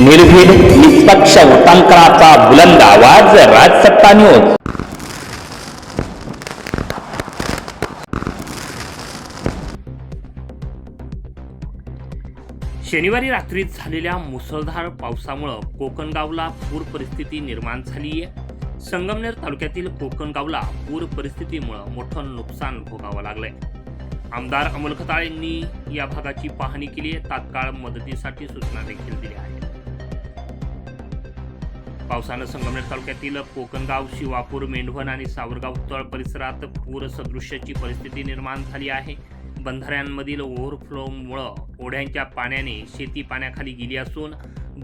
निर्भीड निष्पक्ष उटांकनाचा बुलंद आवाज राजसत्ता न्यूज शनिवारी रात्री झालेल्या मुसळधार पावसामुळं कोकणगावला पूर परिस्थिती निर्माण झाली आहे संगमनेर तालुक्यातील कोकणगावला पूर परिस्थितीमुळं मोठं नुकसान भोगावं लागलंय. आमदार अमोल खताळ यांनी या भागाची पाहणी केली आहे तात्काळ मदतीसाठी सूचना देखील दिल्या आहेत. पावसानं संगमनेर तालुक्यातील कोकणगाव शिवापूर मेंढवण आणि सावरगाव तळ परिसरात पूर सदृश्याची परिस्थिती निर्माण झाली आहे. बंधाऱ्यांमधील ओव्हरफ्लोमुळं ओढ्यांच्या पाण्याने शेती पाण्याखाली गेली असून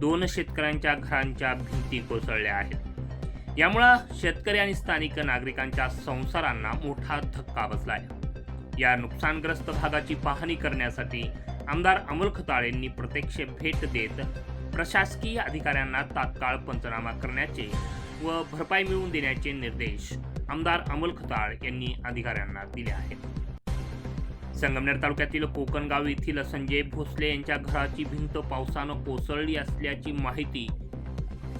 दोन शेतकऱ्यांच्या घरांच्या भिंती कोसळल्या आहेत. यामुळं शेतकरी आणि स्थानिक नागरिकांच्या संसारांना मोठा धक्का बसला आहे या नुकसानग्रस्त भागाची पाहणी करण्यासाठी आमदार अमोल खताळेंनी प्रत्यक्ष भेट देत प्रशासकीय अधिकाऱ्यांना तात्काळ पंचनामा करण्याचे व भरपाई मिळवून देण्याचे निर्देश आमदार अमोल खताळ यांनी अधिकाऱ्यांना दिले आहेत. संगमनेर तालुक्यातील कोकणगाव येथील संजय भोसले यांच्या घराची भिंत पावसानं कोसळली असल्याची माहिती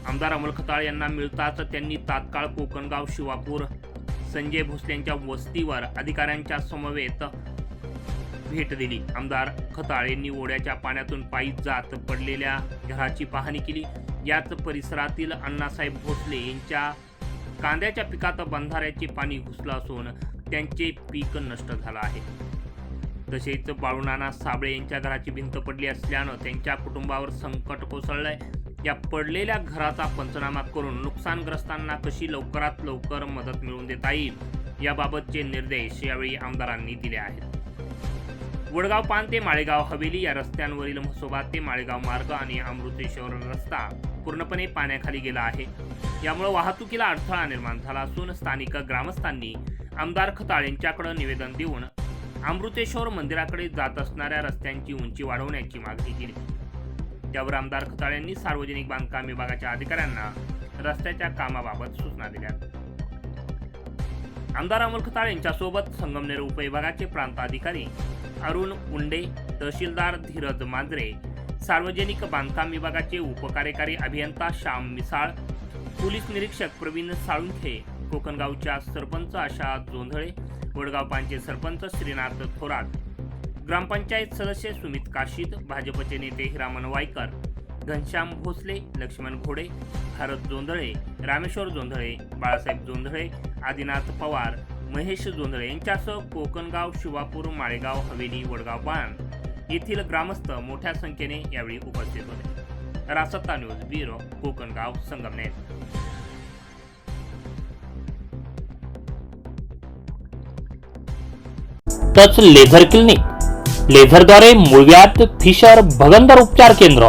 आमदार अमोल खताळ यांना मिळताच त्यांनी तात्काळ कोकणगाव शिवापूर संजय भोसले यांच्या वस्तीवर अधिकाऱ्यांच्या समवेत भेट दिली. आमदार खताळ यांनी ओढ्याच्या पाण्यातून पायी जात पडलेल्या घराची पाहणी केली. याच परिसरातील अण्णासाहेब भोसले यांच्या कांद्याच्या पिकात बंधाऱ्याचे पाणी घुसलं असून त्यांचे पीक नष्ट झालं आहे. तसेच बाळूनाना साबळे यांच्या घराची भिंत पडली असल्यानं त्यांच्या कुटुंबावर संकट कोसळलंय. या पडलेल्या घराचा पंचनामा करून नुकसानग्रस्तांना कशी लवकरात लवकर मदत मिळवून देता येईल याबाबतचे निर्देश यावेळी आमदारांनी दिले आहेत. वडगाव पान ते माळेगाव हवेली या रस्त्यांवरील म्हसोबा ते माळेगाव मार्ग आणि अमृतेश्वर रस्ता पूर्णपणे पाण्याखाली गेला आहे. यामुळे वाहतुकीला अडथळा निर्माण झाला असून स्थानिक ग्रामस्थांनी आमदार खताळेंच्याकडे निवेदन देऊन अमृतेश्वर मंदिराकडे जात असणाऱ्या रस्त्यांची उंची वाढवण्याची मागणी केली. त्यावर आमदार खताळेंनी सार्वजनिक बांधकाम विभागाच्या अधिकाऱ्यांना रस्त्याच्या कामाबाबत सूचना दिल्या. आमदार अमोल खताळ यांच्यासोबत संगमनेर उपविभागाचे प्रांताधिकारी अरुण उंडे तहसीलदार धीरज मांजरे सार्वजनिक बांधकाम विभागाचे उपकार्यकारी अभियंता श्याम मिसाळ पोलीस निरीक्षक प्रवीण साळुंखे कोकणगावच्या सरपंच आशा जोंधळे वडगाव पांचे सरपंच श्रीनाथ थोरात ग्रामपंचायत सदस्य सुमित काशीद भाजपचे नेते हिरामन वायकर घनश्याम भोसले लक्ष्मण घोडे भारत जोंधळे रामेश्वर जोंधळे बाळासाहेब जोंधळे आदिनाथ पवार महेश जोंधळे यांच्यासह कोकणगाव शिवापूर माळेगाव हवेली वडगाव बाण येथील ग्रामस्थ मोठ्या संख्येने यावेळी उपस्थित होते. रासत्ता news bureau Kokangaon Sangamner. Touch laser clinic. लेझरद्वारे मुळव्यात फिशर भगंदर उपचार केंद्र.